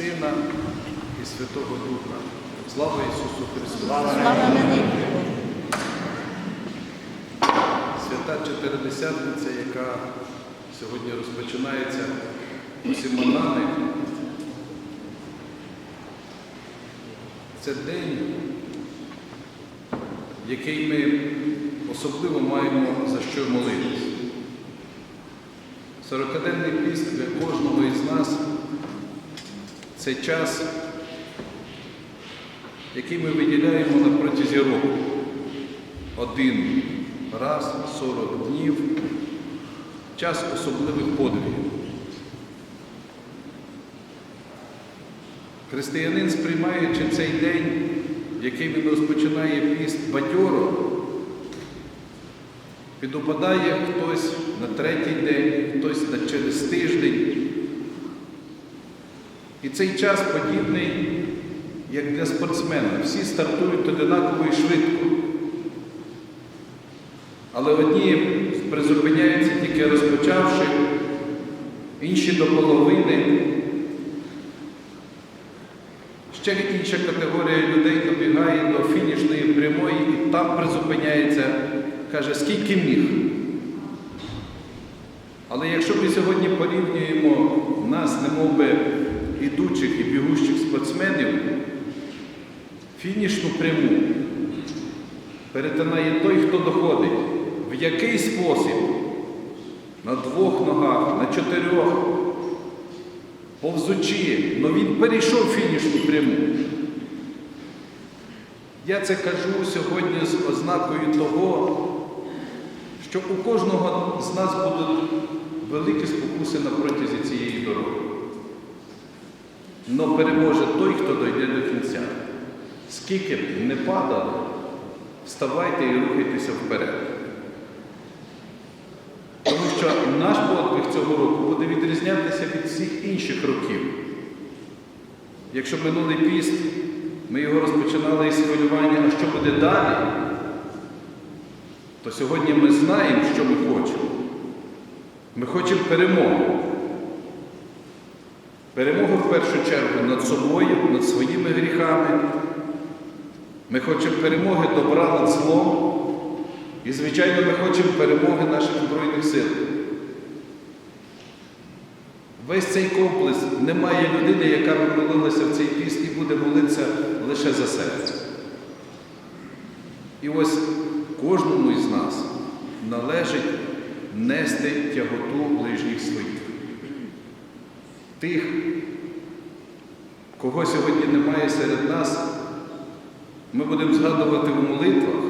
Сина і Святого Духа. Слава Ісусу Христу! Слава. Свята Чотиридесятниця, яка сьогодні розпочинається у Сімонани, це день, який ми особливо маємо за що молитися. Сорокаденний піст для кожного із нас це час, який ми виділяємо на протязі року. Один раз 40 днів, час особливих подвигів. Християнин, сприймаючи цей день, який він розпочинає піст бадьоро, підопадає хтось на третій день, хтось на через тиждень. І цей час подібний, як для спортсмена. Всі стартують одинаково і швидко. Але одні призупиняються тільки розпочавши, інші до половини. Ще інша категорія людей добігає до фінішної прямої і там призупиняється, каже, скільки міг. Але якщо ми сьогодні порівнюємо нас, немов би ідучих і бігущих спортсменів, фінішну пряму перетинає той, хто доходить. В який спосіб? На двох ногах, на чотирьох, повзучи, але він перейшов фінішну пряму. Я це кажу сьогодні з ознакою того, що у кожного з нас будуть великі спокуси на протязі цієї дороги. Но переможе той, хто дойде до кінця. Скільки б не падали, вставайте і рухайтеся вперед. Тому що наш подвиг цього року буде відрізнятися від всіх інших років. Якщо минулий піст, ми його розпочинали із хвилювання, а що буде далі, то сьогодні ми знаємо, що ми хочемо. Ми хочемо перемогу. Перемогу в першу чергу над собою, над своїми гріхами. Ми хочемо перемоги добра над злом. І, звичайно, ми хочемо перемоги наших Збройних сил. Весь цей комплекс немає людини, яка б молилася в цей піст і буде молитися лише за себе. І ось кожному із нас належить нести тяготу ближніх своїх. Тих, кого сьогодні немає серед нас, ми будемо згадувати в молитвах.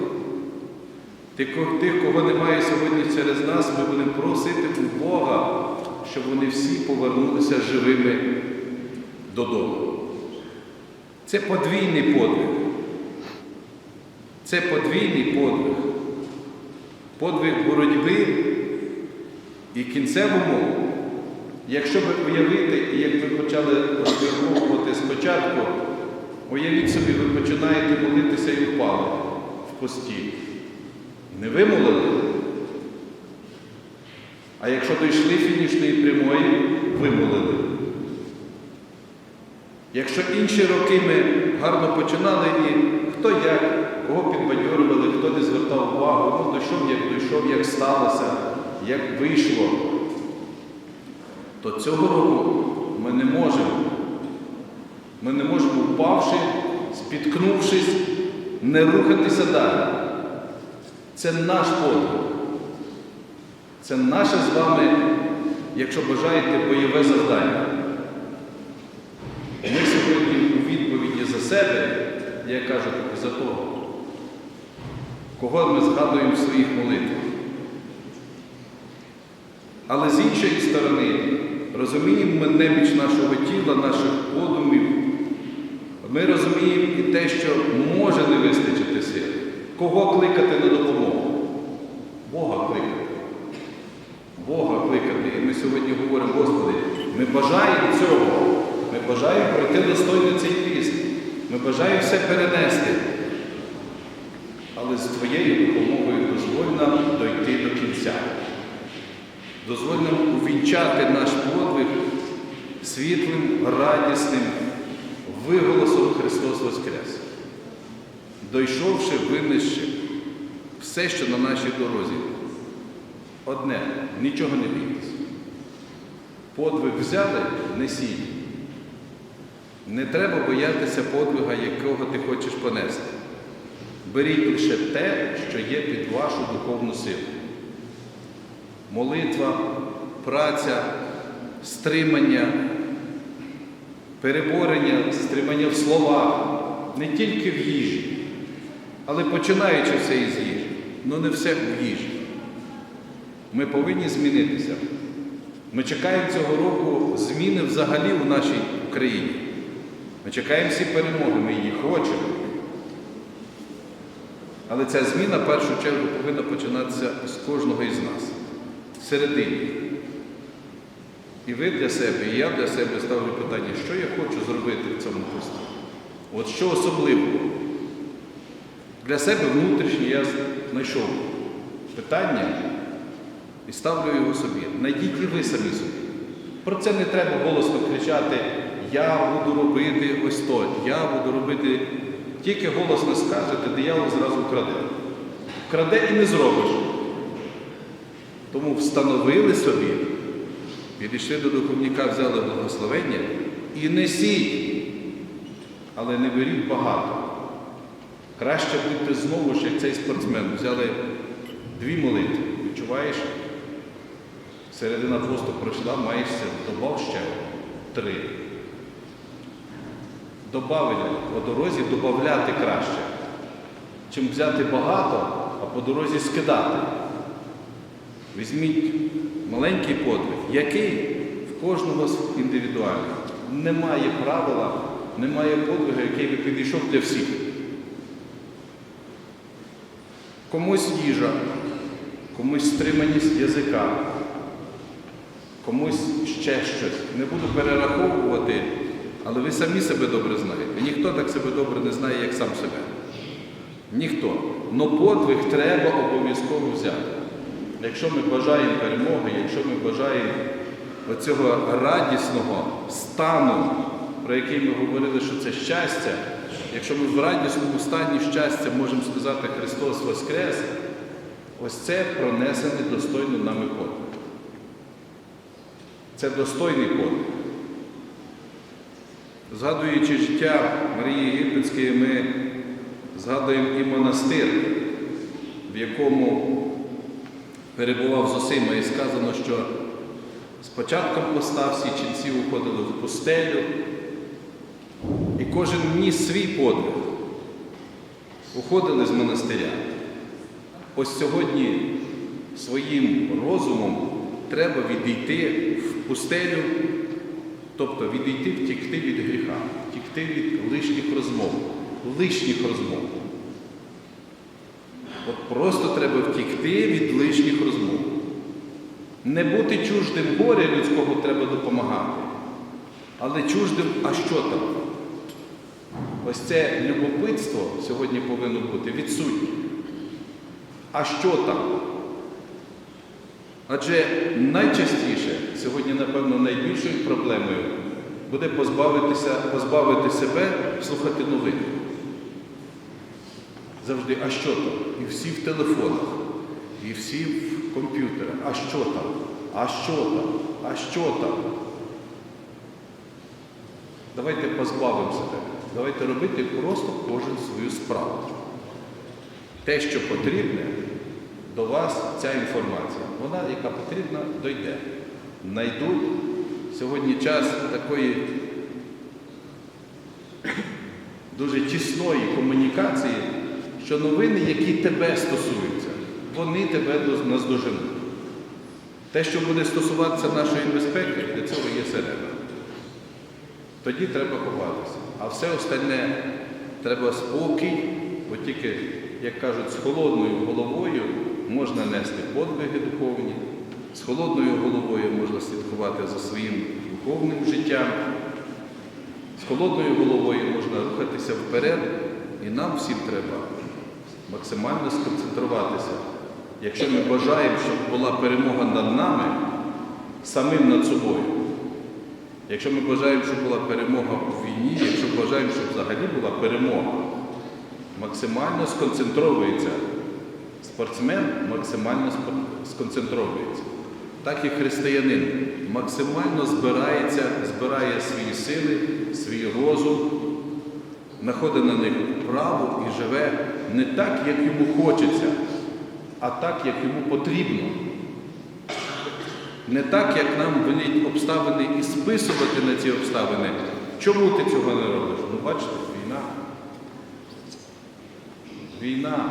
Тих, кого немає сьогодні через нас, ми будемо просити у Бога, щоб вони всі повернулися живими додому. Це подвійний подвиг. Це подвійний подвиг. Подвиг боротьби і кінцевому, якщо ви уявити, і як ви почали розмірковувати спочатку, уявіть собі, ви починаєте молитися і впали в пості. Не вимолили. А якщо дійшли фінішної прямої, вимолили. Якщо інші роки ми гарно починали і хто як, кого підбадьорювали, хто не звертав увагу, ну дійшов, як дійшов, як сталося, як вийшло, то цього року ми не можемо. Ми не можемо, впавши, спіткнувшись, не рухатися далі. Це наш подвиг. Це наше з вами, якщо бажаєте, бойове завдання. Ми сьогодні у відповіді за себе, я кажу, за того, кого ми згадуємо в своїх молитвах. Але з іншої сторони, розуміємо ми неміч нашого тіла, наших подумів. Ми розуміємо і те, що може не вистачити сил. Кого кликати на допомогу? Бога кликати. Бога кликати. І ми сьогодні говоримо, Господи, ми бажаємо цього. Ми бажаємо пройти достойно цей піст. Ми бажаємо все перенести. Але з Твоєю допомогою дозволь нам дойти до кінця. Дозволь нам увінчати наш подвиг світлим, радісним виголосом Христос Воскрес, дойшовши, винищи все, що на нашій дорозі. Одне, нічого не бійтесь. Подвиг взяли, несіть. Не треба боятися подвига, якого ти хочеш понести. Беріть лише те, що є під вашу духовну силу. Молитва, праця, стримання, переборення, стримання в словах, не тільки в їжі, але починаючи все із їжі, але не все в їжі. Ми повинні змінитися. Ми чекаємо цього року зміни взагалі у нашій Україні. Ми чекаємо всі перемоги, ми її хочемо. Але ця зміна в першу чергу повинна починатися з кожного із нас, всередині. І ви для себе, і я для себе ставлю питання, що я хочу зробити в цьому пості. От що особливого? Для себе внутрішнє я знайшов питання і ставлю його собі. Найдіть і ви самі собі. Про це не треба голосно кричати, я буду робити ось то, я буду робити. Тільки голосно скажете, диявол зразу краде. Краде і не зробиш. Тому встановили собі, підійшли до духовника, взяли благословення і несіть, але не беріть багато. Краще будьте знову ж, як цей спортсмен, взяли дві молитви. Відчуваєш? Середина посту пройшла, маєш сил. Добав ще три. Добавили по дорозі додати краще, чим взяти багато, а по дорозі скидати. Візьміть маленький подвиг, який в кожного індивідуально. Немає правила, немає подвигу, який би підійшов для всіх. Комусь їжа, комусь стриманість язика, комусь ще щось. Не буду перераховувати, але ви самі себе добре знаєте. Ніхто так себе добре не знає, як сам себе. Ніхто. Но подвиг треба обов'язково взяти. Якщо ми бажаємо перемоги, якщо ми бажаємо оцього радісного стану, про який ми говорили, що це щастя, якщо ми в радісному стані щастя можемо сказати Христос Воскрес, ось це пронесений достойно нами подвиг. Це достойний подвиг. Згадуючи життя Марії Єгипетської, ми згадуємо і монастир, в якому перебував з Зосима, і сказано, що з початком поста всі ченці уходили в пустелю, і кожен ніс свій подвиг. Уходили з монастиря. Ось сьогодні своїм розумом треба відійти в пустелю, тобто відійти, втікти від гріха, втікти від лишніх розмов, лишніх розмов. Просто треба втікти від лишніх розмов. Не бути чуждим горя людського треба допомагати. Але чуждим, а що там? Ось це любопитство сьогодні повинно бути відсутнє. А що там? Адже найчастіше, сьогодні, напевно, найбільшою проблемою буде позбавитися, позбавити себе слухати новини. Завжди, а що там? І всі в телефонах, і всі в комп'ютерах. А що там? А що там? А що там? Давайте позбавимо себе. Давайте робити просто кожен свою справу. Те, що потрібне, до вас ця інформація. Вона, яка потрібна, дойде. Найдуть сьогодні час такої дуже тісної комунікації, що новини, які тебе стосуються, вони тебе наздоженуть. Те, що буде стосуватися нашої безпеки, для цього є сирена. Тоді треба ховатися. А все остальне треба спокій, бо тільки, як кажуть, з холодною головою можна нести подвиги духовні, з холодною головою можна слідкувати за своїм духовним життям, з холодною головою можна рухатися вперед, і нам всім треба максимально сконцентруватися. Якщо ми бажаємо, щоб була перемога над нами, самим над собою, якщо ми бажаємо, щоб була перемога у війні, якщо бажаємо, щоб взагалі була перемога, максимально сконцентровується. Спортсмен максимально сконцентровується. Так і християнин максимально збирається, збирає свої сили, свій розум, знаходить на них право і живе не так, як йому хочеться, а так, як йому потрібно. Не так, як нам велять обставини і списувати на ці обставини. Чому ти цього не робиш? Ну, бачите, війна. Війна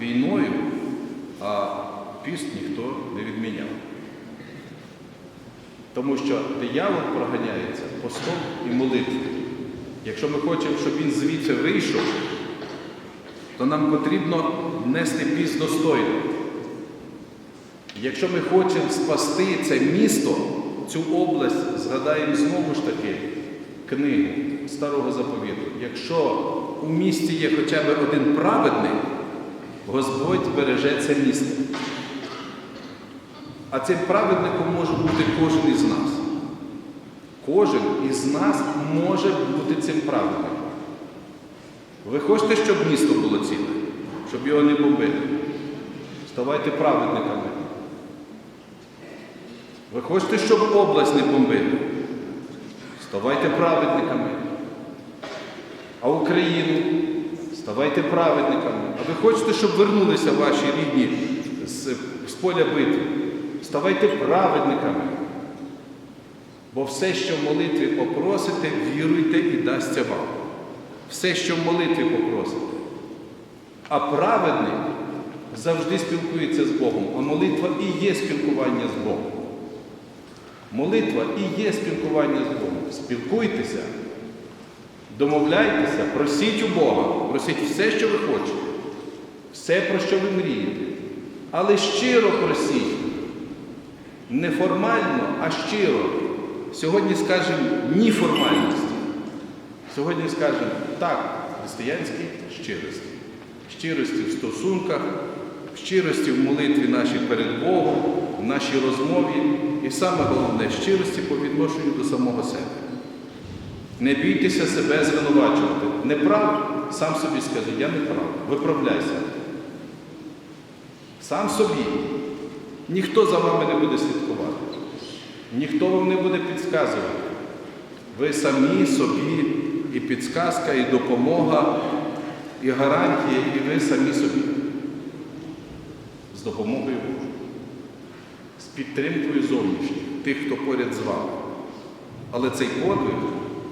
війною, а піст ніхто не відміняв. Тому що диявол проганяється постом і молитвою. Якщо ми хочемо, щоб він звідси вийшов, то нам потрібно нести піст достойно. Якщо ми хочемо спасти це місто, цю область, згадаємо знову ж таки книгу Старого заповіту. Якщо у місті є хоча б один праведник, Господь береже це місто. А цим праведником може бути кожен із нас. Кожен із нас може бути цим праведником. Ви хочете, щоб місто було ціле, щоб його не бомбили? Ставайте праведниками. Ви хочете, щоб область не бомбили? Ставайте праведниками. А Україну ставайте праведниками. А ви хочете, щоб вернулися ваші рідні з, з поля битви? Ставайте праведниками. Бо все, що в молитві попросите, віруйте і дасться вам. Все, що в молитві попросите. А праведник завжди спілкується з Богом, а молитва і є спілкування з Богом. Молитва і є спілкування з Богом. Спілкуйтеся, домовляйтеся, просіть у Бога, просіть все, що ви хочете, все, про що ви мрієте. Але щиро просіть. Не формально, а щиро. Сьогодні скажемо ні формальності. Сьогодні скажемо так, християнській щирості. Щирості в стосунках, щирості в молитві нашій перед Богом, в нашій розмові і саме головне щирості по відношенню до самого себе. Не бійтеся себе звинувачувати. Не прав, сам собі скажи, я не прав. Виправляйся. Сам собі. Ніхто за вами не буде слідкувати. Ніхто вам не буде підказувати. Ви самі собі і підсказка, і допомога, і гарантія, і ви самі собі. З допомогою Божою. З підтримкою зовнішніх, тих, хто поряд з вами. Але цей подвиг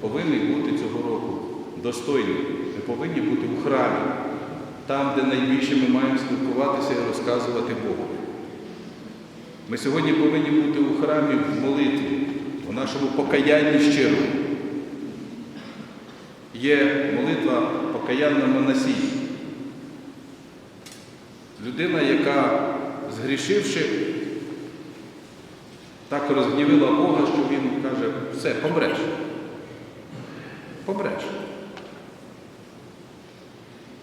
повинен бути цього року достойним. Ми повинні бути у храмі, там, де найбільше ми маємо спілкуватися і розказувати Богу. Ми сьогодні повинні бути у храмі в молитві, у нашому покаянні щирому. Є молитва покаянна Монасії. Людина, яка, згрішивши, так розгнівила Бога, що він каже, все, помреш. Помреш.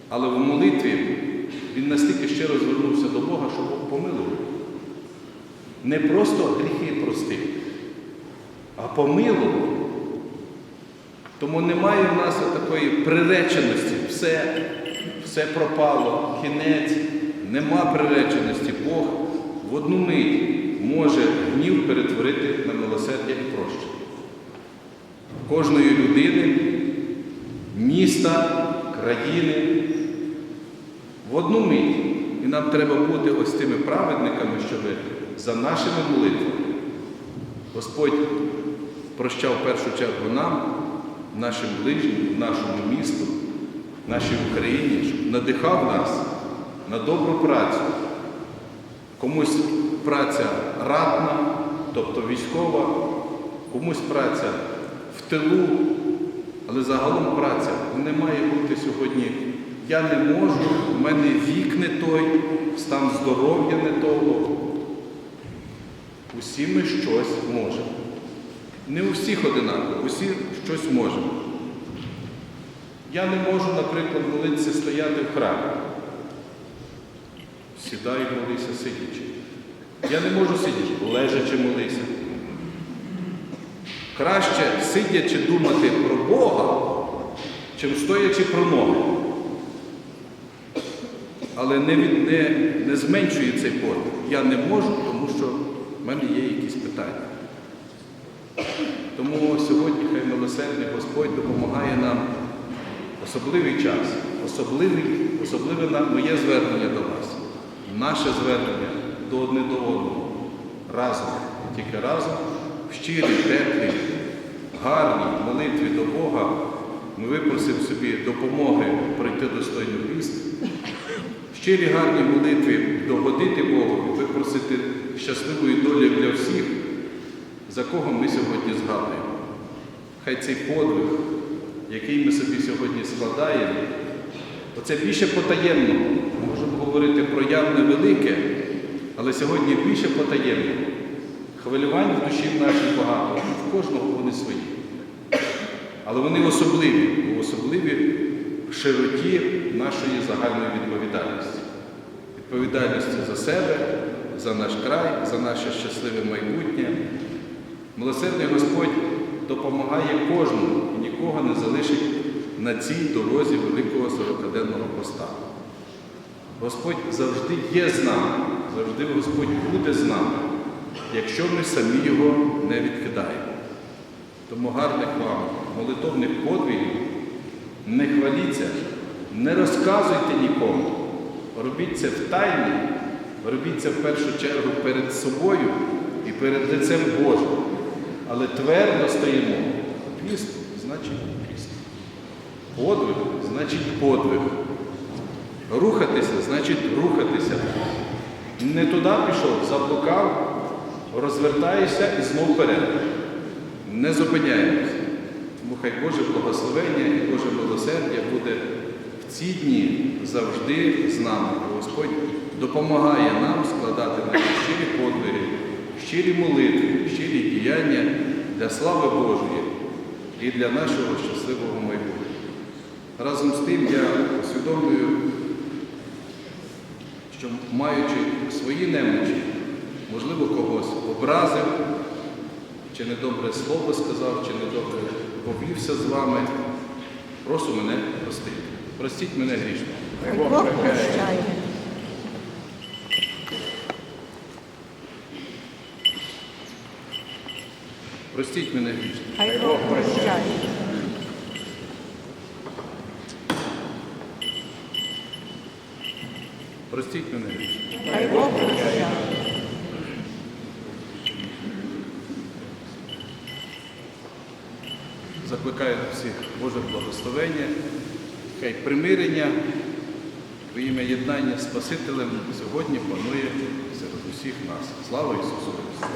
Але в молитві він настільки щиро звернувся до Бога, що Бог помилував. Не просто гріхи простив, а помилував. Тому немає в нас такої приреченості. Все, все пропало, кінець, нема приреченості. Бог в одну мить може гнів перетворити на милосердя і прощення. Кожної людини, міста, країни в одну мить. І нам треба бути ось тими праведниками, щоб за нашими молитвами Господь прощав в першу чергу нам, нашим ближнім, нашому місту, нашій Україні, щоб надихав нас на добру працю. Комусь праця ратна, тобто військова, комусь праця в тилу, але загалом праця не має бути сьогодні. Я не можу, в мене вік не той, стан здоров'я не того. Усі ми щось можемо. Не у всіх одинаково, усі щось можемо. Я не можу, наприклад, молитися стояти в храмі. Сідай і молися сидячи. Я не можу сидіти, лежачи молися. Краще сидячи думати про Бога, чим стоячи про ноги. Але не, не, не зменшує цей подвиг. Я не можу, тому що в мене є якісь питання. Тому сьогодні хай милосердний Господь допомагає нам особливий час, особливий, особливе моє звернення до вас, наше звернення до одне до одного. Разом, тільки разом, в щирій, теплій, гарній молитві до Бога ми випросимо собі допомоги пройти достойну піст, в щирій гарній молитві догодити Богу, випросити щасливої долі для всіх, за кого ми сьогодні згадуємо. Хай цей подвиг, який ми собі сьогодні складаємо, оце більше потаємно. Можемо говорити про явне велике, але сьогодні більше потаємно. Хвилювань в душі в нашій багато, в кожного вони свої. Але вони особливі, особливі в широті нашої загальної відповідальності. Відповідальності за себе, за наш край, за наше щасливе майбутнє. Милосердний Господь допомагає кожному і нікого не залишить на цій дорозі великого сорокаденного поста. Господь завжди є з нами, завжди Господь буде з нами, якщо ми самі його не відкидаємо. Тому гарних вам молитовних подвигів, не хваліться, не розказуйте нікому. Робіть це в тайні, робіть це в першу чергу перед собою і перед лицем Божим. Але твердо стоїмо. Піст значить піст. Подвиг значить подвиг. Rухатися значить рухатися. Не туди пішов, заблукав, розвертаєшся і знов вперед. Не зупиняємося. Тому хай Боже благословення і Боже милосердя буде в ці дні завжди з нами. Господь допомагає нам складати наші щирі подвиги, щирі молитви, щирі діяння для слави Божої і для нашого щасливого майбутнього. Разом з тим я усвідомлюю, що маючи свої немочі, можливо, когось образив, чи недобре слово сказав, чи недобре повівся з вами, прошу мене простити. Простіть мене грішно. Хай Бог прощає. Простіть мене грішно. Хай Бог прощає. Простіть мене грішно. Хай Бог прощає. Закликаю всіх Боже благословення, хай примирення во ім'я єднання з Спасителем сьогодні панує серед усіх нас. Слава Ісусу Христу!